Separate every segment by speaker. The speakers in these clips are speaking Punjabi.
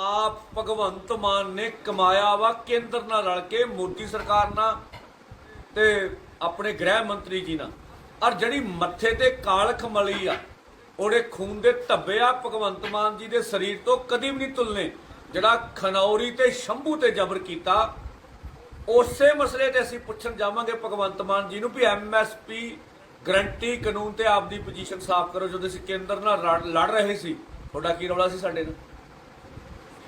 Speaker 1: ਪਾਪ ਭਗਵੰਤ ਮਾਨ ਨੇ ਕਮਾਇਆ ਵਾ, ਕੇਂਦਰ ਨਾਲ ਰਲ ਕੇ, ਮੋਦੀ ਸਰਕਾਰ ਨਾਲ ਤੇ ਆਪਣੇ ਗ੍ਰਹਿ ਮੰਤਰੀ ਜੀ ਨਾਲ। ਔਰ ਜਿਹੜੀ ਮੱਥੇ ਤੇ ਕਾਲਖ ਮਲੀ ਆ, ਉਹਦੇ ਖੂਨ ਦੇ ਧੱਬੇ ਆ ਭਗਵੰਤ ਮਾਨ ਜੀ ਦੇ ਸਰੀਰ ਤੋਂ ਕਦੀ ਵੀ ਨਹੀਂ ਤੁਲਨੇ। ਜਿਹੜਾ ਖਨੌਰੀ ਤੇ ਸ਼ੰਭੂ ਤੇ ਜ਼ਬਰ ਕੀਤਾ, ਉਸੇ ਮਸਲੇ ਤੇ ਅਸੀਂ ਪੁੱਛਣ ਜਾਵਾਂਗੇ ਭਗਵੰਤ ਮਾਨ ਜੀ ਨੂੰ ਵੀ ਐਮਐਸਪੀ ਗਰੰਟੀ ਕਾਨੂੰਨ ਤੇ ਆਪਦੀ ਪੋਜੀਸ਼ਨ ਸਾਫ਼ ਕਰੋ, ਜਦੋਂ ਅਸੀਂ ਕੇਂਦਰ ਨਾਲ ਲੜ- ਲੜ ਰਹੇ ਸੀ। ਤੁਹਾਡਾ ਕੀ ਰੌਲਾ ਸੀ ਸਾਡੇ ਨਾਲ?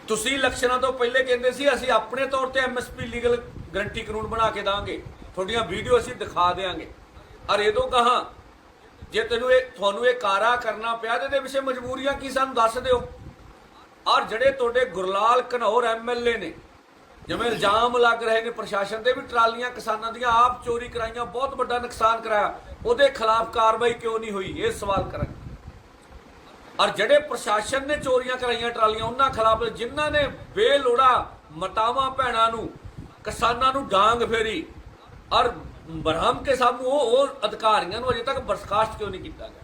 Speaker 1: ਤੁਸੀਂ ਇਲੈਕਸ਼ਨਾਂ ਤੋਂ ਪਹਿਲੇ ਕਹਿੰਦੇ ਸੀ, ਅਸੀਂ ਆਪਣੇ ਤੌਰ ਤੇ ਐਮਐਸਪੀ ਲੀਗਲ ਗਰੰਟੀ ਕਾਨੂੰਨ ਬਣਾ ਕੇ ਦਾਂਗੇ। ਤੁਹਾਡੀਆਂ ਵੀਡੀਓ ਅਸੀਂ ਦਿਖਾ ਦੇਾਂਗੇ ਔਰ ਇਹ ਤੋਂ ਕਹਾ, ਜੇ ਤੈਨੂੰ ਇਹ, ਤੁਹਾਨੂੰ ਇਹ ਕਾਰਾ ਕਰਨਾ ਪਿਆ, ਤੇ ਇਹਦੇ ਪਿੱਛੇ ਮਜਬੂਰੀਆਂ ਕੀ ਸਾਨੂੰ ਦੱਸ ਦਿਓ? ਔਰ ਜਿਹੜੇ ਤੁਹਾਡੇ ਗੁਰਲਾਲ ਘਨੌਰ ਐਮਐਲਏ ਨੇ, ਜਿਵੇਂ ਇਲਜ਼ਾਮ ਲੱਗ ਰਹੇ ਨੇ ਪ੍ਰਸ਼ਾਸਨ ਦੇ ਵੀ ਟਰਾਲੀਆਂ ਕਿਸਾਨਾਂ ਦੀਆਂ ਆਪ ਚੋਰੀ ਕਰਾਈਆਂ, ਬਹੁਤ ਵੱਡਾ ਨੁਕਸਾਨ ਕਰਾਇਆ, ਉਹਦੇ ਖਿਲਾਫ ਕਾਰਵਾਈ ਕਿਉਂ ਨਹੀਂ ਹੋਈ? ਇਹ ਸਵਾਲ ਕਰਾਂਗੇ ਔਰ ਜਿਹੜੇ ਪ੍ਰਸ਼ਾਸਨ ਨੇ ਚੋਰੀਆਂ ਕਰਾਈਆਂ ਟਰਾਲੀਆਂ, ਉਹਨਾਂ ਖਿਲਾਫ ਜਿਨ੍ਹਾਂ ਨੇ ਬੇਲੋੜਾ ਮਤਾਵਾਂ ਭੈਣਾਂ ਨੂੰ, ਕਿਸਾਨਾਂ ਨੂੰ ਡਾਂਗ ਫੇਰੀ ਔਰ ਬਰਹਮ ਕੇ ਸਾਹਮਣੇ ਉਹ ਉਹ ਅਧਿਕਾਰੀਆਂ ਨੂੰ ਅਜੇ ਤੱਕ ਬਰਖਾਸਤ ਕਿਉਂ ਨਹੀਂ ਕੀਤਾ ਗਿਆ?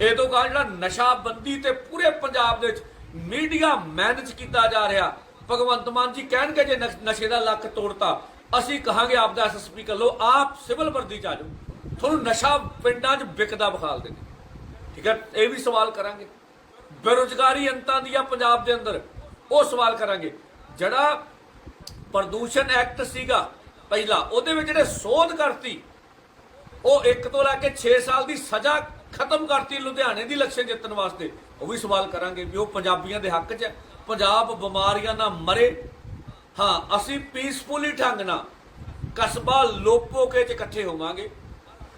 Speaker 1: ਇਹ ਤੋਂ ਕਹਾ ਜਿਹੜਾ ਨਸ਼ਾਬੰਦੀ ਤੇ ਪੂਰੇ ਪੰਜਾਬ ਦੇ ਵਿੱਚ ਮੀਡੀਆ ਮੈਨੇਜ ਕੀਤਾ ਜਾ ਰਿਹਾ, ਭਗਵੰਤ ਮਾਨ ਜੀ ਕਹਿਣਗੇ ਜੇ ਨਸ਼ੇ ਦਾ ਲੱਕ ਤੋੜਤਾ, ਅਸੀਂ ਕਹਾਂਗੇ ਆਪ ਦਾ ਐਸਐਸਪੀ ਕਰ ਲਓ ਆਪ ਸਿਵਲ ਵਰਦੀ ਚ ਆ ਜਾਓ। ਤੁਹਾਨੂੰ ਨਸ਼ਾ ਪਿੰਡਾਂ 'ਚ ਵਿਕਦਾ ਵਿਖਾਲ ਦੇਣਗੇ ਠੀਕ ਹੈ? ਇਹ ਵੀ ਸਵਾਲ ਕਰਾਂਗੇ। ਬੇਰੁਜ਼ਗਾਰੀ ਅੰਤਾਂ ਦੀ ਆ ਪੰਜਾਬ ਦੇ ਅੰਦਰ, ਉਹ ਸਵਾਲ ਕਰਾਂਗੇ। ਜਿਹੜਾ ਪ੍ਰਦੂਸ਼ਣ ਐਕਟ ਸੀਗਾ ਪਹਿਲਾ, ਉਹਦੇ ਵਿੱਚ ਜਿਹੜੇ ਸੋਧ ਕਰਤੀ, ਉਹ ਇੱਕ ਤੋਂ ਲੈ ਕੇ 6 ਸਾਲ ਦੀ ਸਜ਼ਾ ਖਤਮ ਕਰਤੀ ਲੁਧਿਆਣੇ ਦੀ ਇਲੈਕਸ਼ਨ ਜਿੱਤਣ ਵਾਸਤੇ। ਉਹ ਵੀ ਸਵਾਲ ਕਰਾਂਗੇ ਵੀ ਉਹ ਪੰਜਾਬੀਆਂ ਦੇ ਹੱਕ 'ਚ ਹੈ। ਪੰਜਾਬ ਬਿਮਾਰੀਆਂ ਨਾਲ ਮਰੇ। ਹਾਂ, ਅਸੀਂ ਪੀਸਫੁਲੀ ਢੰਗ ਨਾਲ ਕਸਬਾ ਲੋਪੋਕੇ 'ਚ ਇਕੱਠੇ ਹੋਵਾਂਗੇ।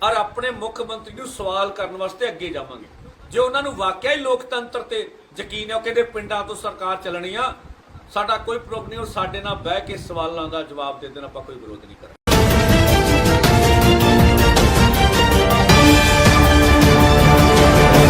Speaker 1: ਔਰ ਆਪਣੇ ਮੁੱਖ ਮੰਤਰੀ ਨੂੰ ਸਵਾਲ ਕਰਨ ਵਾਸਤੇ ਅੱਗੇ ਜਾਵਾਂਗੇ। ਜੇ ਉਹਨਾਂ ਨੂੰ ਵਾਕਿਆ ਹੀ ਲੋਕਤੰਤਰ ਤੇ ਯਕੀਨ ਹੈ ਉਹ ਕਹਿੰਦੇ ਪਿੰਡਾਂ ਤੋਂ ਸਰਕਾਰ ਚੱਲਣੀ ਆ, ਸਾਡਾ ਕੋਈ ਪ੍ਰੋਬਲਮ ਨਹੀਂ ਔਰ ਸਾਡੇ ਨਾਲ ਬਹਿ ਕੇ ਸਵਾਲਾਂ ਦਾ ਜਵਾਬ ਦੇ ਦੇਣਾ, ਆਪਾਂ ਕੋਈ ਵਿਰੋਧ ਨਹੀਂ ਕਰਾਂਗੇ।